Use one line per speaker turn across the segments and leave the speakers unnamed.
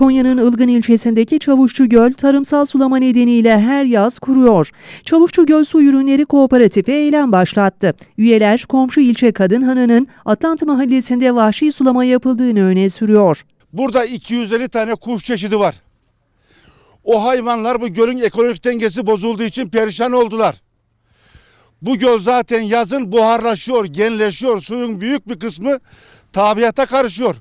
Konya'nın Ilgın ilçesindeki Çavuşçu Göl tarımsal sulama nedeniyle her yaz kuruyor. Çavuşçu Göl Su Ürünleri Kooperatifi eylem başlattı. Üyeler komşu ilçe Kadınhanı'nın Atlantı Mahallesi'nde vahşi sulama yapıldığını öne sürüyor.
Burada 250 tane kuş çeşidi var. O hayvanlar bu gölün ekolojik dengesi bozulduğu için perişan oldular. Bu göl zaten yazın buharlaşıyor, genleşiyor. Suyun büyük bir kısmı tabiata karışıyor.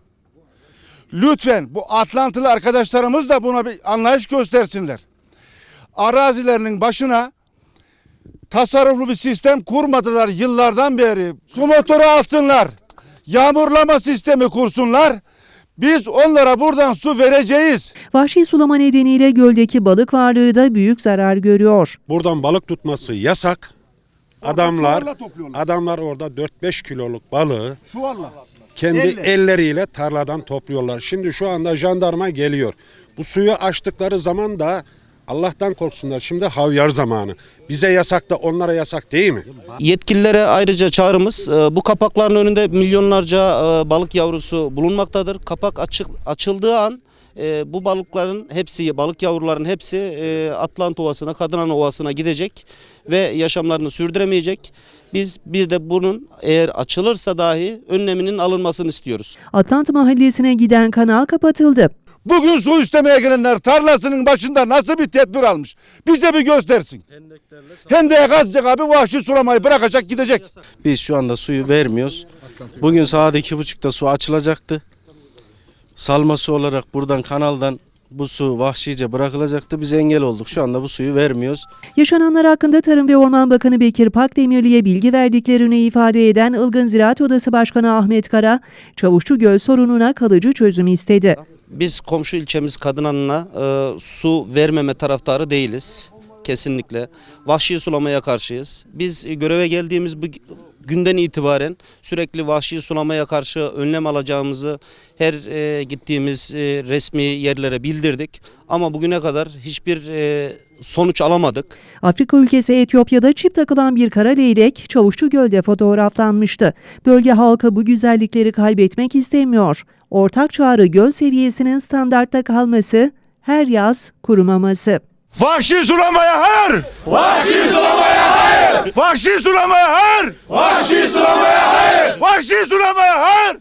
Lütfen bu Atlantılı arkadaşlarımız da buna bir anlayış göstersinler. Arazilerinin başına tasarruflu bir sistem kurmadılar yıllardan beri. Su motoru alsınlar. Yağmurlama sistemi kursunlar. Biz onlara buradan su vereceğiz.
Vahşi sulama nedeniyle göldeki balık varlığı da büyük zarar görüyor.
Buradan balık tutması yasak. Adamlar adamlar orada 4-5 kiloluk balığı
Çuvalla.
Kendi
Elle.
elleriyle tarladan topluyorlar. Şimdi şu anda jandarma geliyor. Bu suyu açtıkları zaman da Allah'tan korksunlar. Şimdi havyar zamanı. Bize yasak da onlara yasak değil mi?
Yetkililere ayrıca çağrımız e, bu kapakların önünde milyonlarca e, balık yavrusu bulunmaktadır. Kapak açık, açıldığı an e, bu balıkların hepsi, balık yavruların hepsi e, Atlant Ovası'na, Kadınan Ovası'na gidecek ve yaşamlarını sürdüremeyecek. Biz bir de bunun eğer açılırsa dahi önleminin alınmasını istiyoruz.
Atlantı Mahallesi'ne giden kanal kapatıldı.
Bugün su istemeye gelenler tarlasının başında nasıl bir tedbir almış? Bize bir göstersin. Hendeğe kazacak abi vahşi sulamayı bırakacak gidecek.
Biz şu anda suyu vermiyoruz. Bugün saat iki buçukta su açılacaktı. Salma su olarak buradan kanaldan bu su vahşice bırakılacaktı. Biz engel olduk. Şu anda bu suyu vermiyoruz.
Yaşananlar hakkında Tarım ve Orman Bakanı Bekir Pakdemirli'ye bilgi verdiklerini ifade eden Ilgın Ziraat Odası Başkanı Ahmet Kara, Çavuşçu Göl sorununa kalıcı çözüm istedi.
Biz komşu ilçemiz Kadınan'ına e, su vermeme taraftarı değiliz. Kesinlikle. Vahşi sulamaya karşıyız. Biz göreve geldiğimiz bu günden itibaren sürekli vahşi sulamaya karşı önlem alacağımızı her e, gittiğimiz e, resmi yerlere bildirdik. Ama bugüne kadar hiçbir e, sonuç alamadık.
Afrika ülkesi Etiyopya'da çip takılan bir kara leylek Çavuşçu Göl'de fotoğraflanmıştı. Bölge halkı bu güzellikleri kaybetmek istemiyor. Ortak çağrı göl seviyesinin standartta kalması, her yaz kurumaması.
Vahşi sulamaya hayır! Vahşi sulamaya hayır! Vahşi sulamaya hayır! Vahşi sulamaya hayır! Vahşi sulamaya hayır!